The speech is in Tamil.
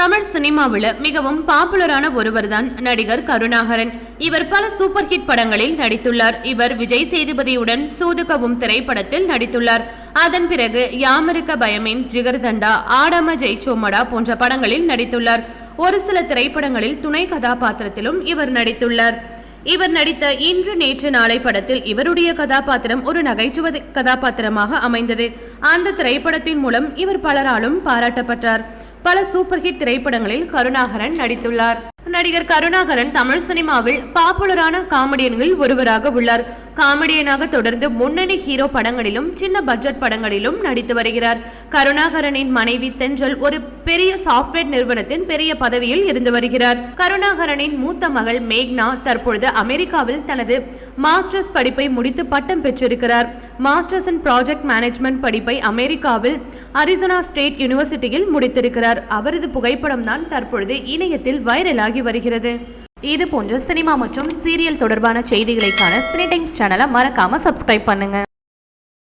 தமிழ் சினிமாவில் மிகவும் பாப்புலரான ஒருவர்தான் நடிகர் கருணாகரன். இவர் பல சூப்பர் ஹிட் படங்களில் நடித்துள்ளார். இவர் விஜய் சேதுபதியுடன் சூதுகவும் திரைப்படத்தில் நடித்துள்ளார். அதன் பிறகு யாமருக்க பயமேன் ஜிகர்தண்டா ஆடாம ஜெய்சோமடா போன்ற படங்களில் நடித்துள்ளார். ஒரு சில திரைப்படங்களில் துணை கதாபாத்திரத்திலும் இவர் நடித்துள்ளார். இவர் நடித்த இன்று நேற்று நாளை படத்தில் இவருடைய கதாபாத்திரம் ஒரு நகைச்சுவை கதாபாத்திரமாக அமைந்தது. அந்த திரைப்படத்தின் மூலம் இவர் பலராலும் பாராட்டப்பட்டார். பல சூப்பர் ஹிட் திரைப்படங்களில் கருணாகரன் நடித்துள்ளார். நடிகர் கருணாகரன் தமிழ் சினிமாவில் பாப்புலரான காமெடியன்களில் ஒருவராக உள்ளார். காமெடியனாக தொடர்ந்து முன்னணி ஹீரோ படங்களிலும் சின்ன பட்ஜெட் படங்களிலும் நடித்து வருகிறார். கருணாகரனின் மனைவி தென்றல் ஒரு பெரிய சாஃப்ட்வேர் நிறுவனத்தின் பெரிய பதவியில் இருந்து வருகிறார். கருணாகரனின் மூத்த மகள் மேக்னா தற்பொழுது அமெரிக்காவில் தனது மாஸ்டர்ஸ் படிப்பை முடித்து பட்டம் பெற்றிருக்கிறார். மாஸ்டர்ஸ் இன் ப்ராஜெக்ட் மேனேஜ்மெண்ட் படிப்பை அமெரிக்காவில் அரிசோனா ஸ்டேட் யூனிவர்சிட்டியில் முடித்திருக்கிறார். அவரது புகைப்படம் தான் தற்பொழுது இணையத்தில் வைரலாகி வருகிறது இது போன்ற சினிமா மற்றும் சீரியல் தொடர்பான செய்திகளைக்கான சினி டைம்ஸ் சேனலை மறக்காம சப்ஸ்கிரைப் பண்ணுங்க.